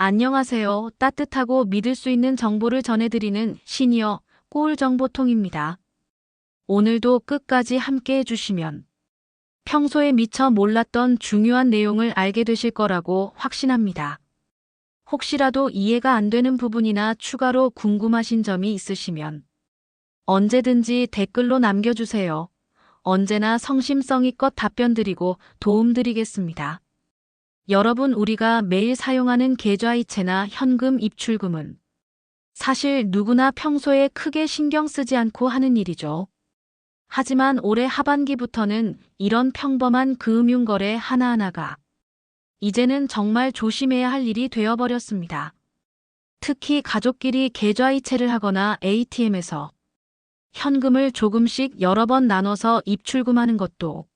안녕하세요. 따뜻하고 믿을 수 있는 정보를 전해드리는 시니어 꿀 정보통입니다. 오늘도 끝까지 함께 해주시면 평소에 미처 몰랐던 중요한 내용을 알게 되실 거라고 확신합니다. 혹시라도 이해가 안 되는 부분이나 추가로 궁금하신 점이 있으시면 언제든지 댓글로 남겨주세요. 언제나 성심성의껏 답변 드리고 도움 드리겠습니다. 여러분 우리가 매일 사용하는 계좌이체나 현금 입출금은 사실 누구나 평소에 크게 신경 쓰지 않고 하는 일이죠. 하지만 올해 하반기부터는 이런 평범한 금융거래 하나하나가 이제는 정말 조심해야 할 일이 되어버렸습니다. 특히 가족끼리 계좌이체를 하거나 ATM에서 현금을 조금씩 여러 번 나눠서 입출금하는 것도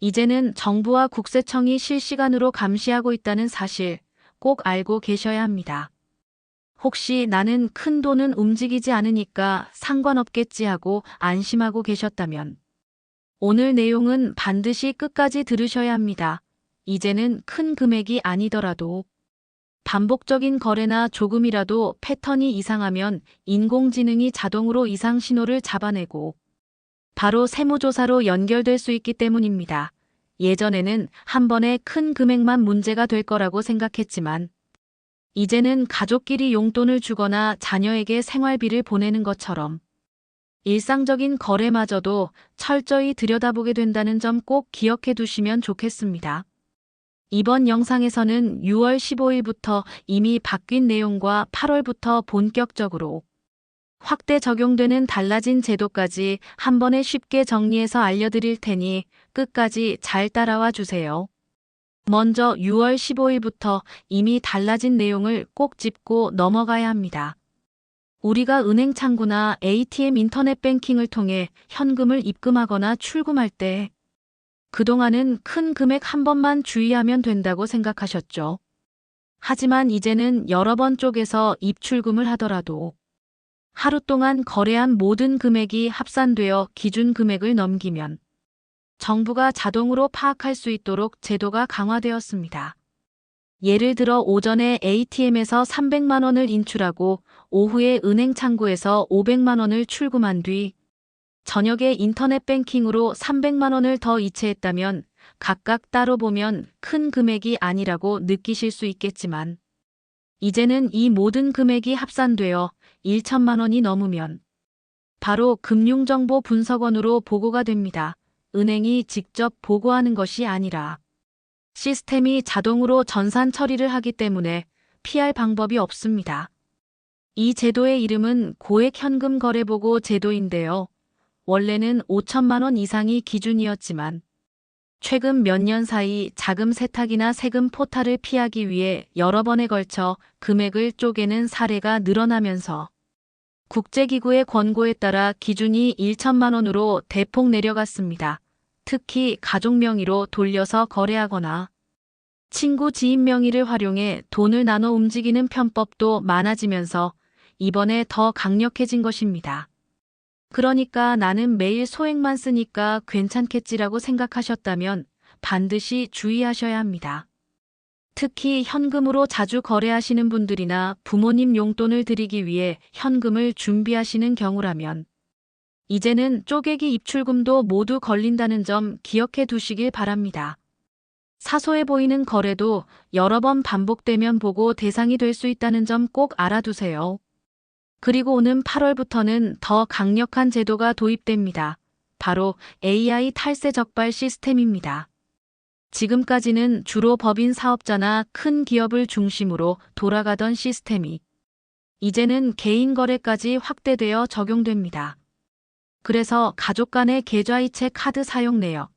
이제는 정부와 국세청이 실시간으로 감시하고 있다는 사실 꼭 알고 계셔야 합니다. 혹시 나는 큰 돈은 움직이지 않으니까 상관없겠지 하고 안심하고 계셨다면 오늘 내용은 반드시 끝까지 들으셔야 합니다. 이제는 큰 금액이 아니더라도 반복적인 거래나 조금이라도 패턴이 이상하면 인공지능이 자동으로 이상 신호를 잡아내고 바로 세무조사로 연결될 수 있기 때문입니다. 예전에는 한 번에 큰 금액만 문제가 될 거라고 생각했지만 이제는 가족끼리 용돈을 주거나 자녀에게 생활비를 보내는 것처럼 일상적인 거래마저도 철저히 들여다보게 된다는 점 꼭 기억해 두시면 좋겠습니다. 이번 영상에서는 6월 15일부터 이미 바뀐 내용과 8월부터 본격적으로 확대 적용되는 달라진 제도까지 한 번에 쉽게 정리해서 알려드릴 테니 끝까지 잘 따라와 주세요. 먼저 6월 15일부터 이미 달라진 내용을 꼭 짚고 넘어가야 합니다. 우리가 은행 창구나 ATM 인터넷 뱅킹을 통해 현금을 입금하거나 출금할 때 그동안은 큰 금액 한 번만 주의하면 된다고 생각하셨죠. 하지만 이제는 여러 번 쪼개서 입출금을 하더라도 하루 동안 거래한 모든 금액이 합산되어 기준 금액을 넘기면 정부가 자동으로 파악할 수 있도록 제도가 강화되었습니다. 예를 들어 오전에 ATM에서 300만 원을 인출하고 오후에 은행 창구에서 500만 원을 출금한 뒤 저녁에 인터넷 뱅킹으로 300만 원을 더 이체했다면 각각 따로 보면 큰 금액이 아니라고 느끼실 수 있겠지만 이제는 이 모든 금액이 합산되어 1천만 원이 넘으면 바로 금융정보 분석원으로 보고가 됩니다. 은행이 직접 보고하는 것이 아니라 시스템이 자동으로 전산 처리를 하기 때문에 피할 방법이 없습니다. 이 제도의 이름은 고액 현금 거래 보고 제도인데요. 원래는 5천만 원 이상이 기준이었지만 최근 몇 년 사이 자금 세탁이나 세금 포탈을 피하기 위해 여러 번에 걸쳐 금액을 쪼개는 사례가 늘어나면서 국제기구의 권고에 따라 기준이 1천만 원으로 대폭 내려갔습니다. 특히 가족 명의로 돌려서 거래하거나 친구 지인 명의를 활용해 돈을 나눠 움직이는 편법도 많아지면서 이번에 더 강력해진 것입니다. 그러니까 나는 매일 소액만 쓰니까 괜찮겠지라고 생각하셨다면 반드시 주의하셔야 합니다. 특히 현금으로 자주 거래하시는 분들이나 부모님 용돈을 드리기 위해 현금을 준비하시는 경우라면 이제는 쪼개기 입출금도 모두 걸린다는 점 기억해 두시길 바랍니다. 사소해 보이는 거래도 여러 번 반복되면 보고 대상이 될 수 있다는 점 꼭 알아두세요. 그리고 오는 8월부터는 더 강력한 제도가 도입됩니다. 바로 AI 탈세 적발 시스템입니다. 지금까지는 주로 법인 사업자나 큰 기업을 중심으로 돌아가던 시스템이 이제는 개인 거래까지 확대되어 적용됩니다. 그래서 가족 간의 계좌이체 카드 사용 내역,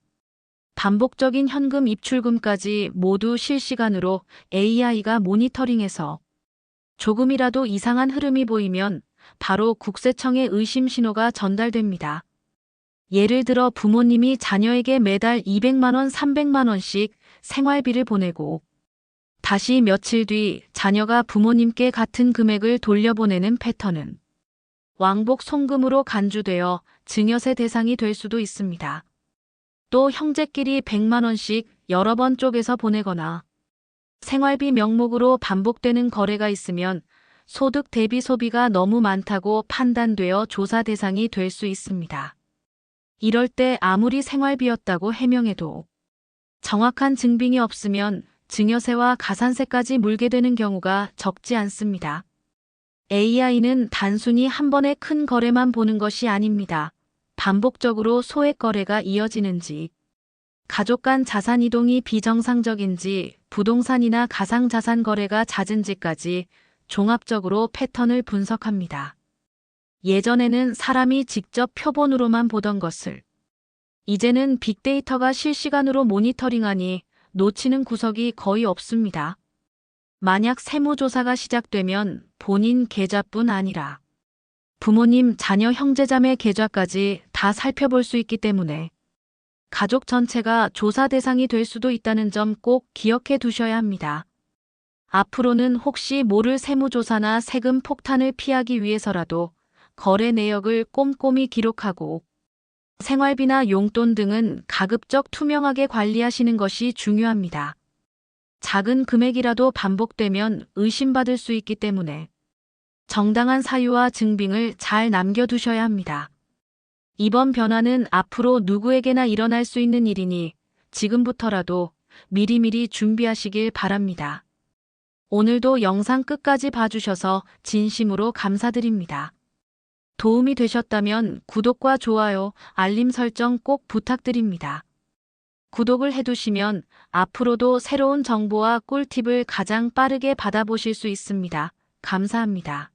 반복적인 현금 입출금까지 모두 실시간으로 AI가 모니터링해서 조금이라도 이상한 흐름이 보이면 바로 국세청에 의심 신호가 전달됩니다. 예를 들어 부모님이 자녀에게 매달 200만원, 300만원씩 생활비를 보내고 다시 며칠 뒤 자녀가 부모님께 같은 금액을 돌려보내는 패턴은 왕복 송금으로 간주되어 증여세 대상이 될 수도 있습니다. 또 형제끼리 100만원씩 여러 번 쪼개서 보내거나 생활비 명목으로 반복되는 거래가 있으면 소득 대비 소비가 너무 많다고 판단되어 조사 대상이 될 수 있습니다. 이럴 때 아무리 생활비였다고 해명해도 정확한 증빙이 없으면 증여세와 가산세까지 물게 되는 경우가 적지 않습니다. AI는 단순히 한 번의 큰 거래만 보는 것이 아닙니다. 반복적으로 소액 거래가 이어지는지, 가족 간 자산 이동이 비정상적인지, 부동산이나 가상자산 거래가 잦은지까지 종합적으로 패턴을 분석합니다. 예전에는 사람이 직접 표본으로만 보던 것을 이제는 빅데이터가 실시간으로 모니터링하니 놓치는 구석이 거의 없습니다. 만약 세무조사가 시작되면 본인 계좌뿐 아니라 부모님, 자녀, 형제자매 계좌까지 다 살펴볼 수 있기 때문에 가족 전체가 조사 대상이 될 수도 있다는 점 꼭 기억해 두셔야 합니다. 앞으로는 혹시 모를 세무조사나 세금 폭탄을 피하기 위해서라도 거래 내역을 꼼꼼히 기록하고 생활비나 용돈 등은 가급적 투명하게 관리하시는 것이 중요합니다. 작은 금액이라도 반복되면 의심받을 수 있기 때문에 정당한 사유와 증빙을 잘 남겨두셔야 합니다. 이번 변화는 앞으로 누구에게나 일어날 수 있는 일이니 지금부터라도 미리미리 준비하시길 바랍니다. 오늘도 영상 끝까지 봐주셔서 진심으로 감사드립니다. 도움이 되셨다면 구독과 좋아요, 알림 설정 꼭 부탁드립니다. 구독을 해두시면 앞으로도 새로운 정보와 꿀팁을 가장 빠르게 받아보실 수 있습니다. 감사합니다.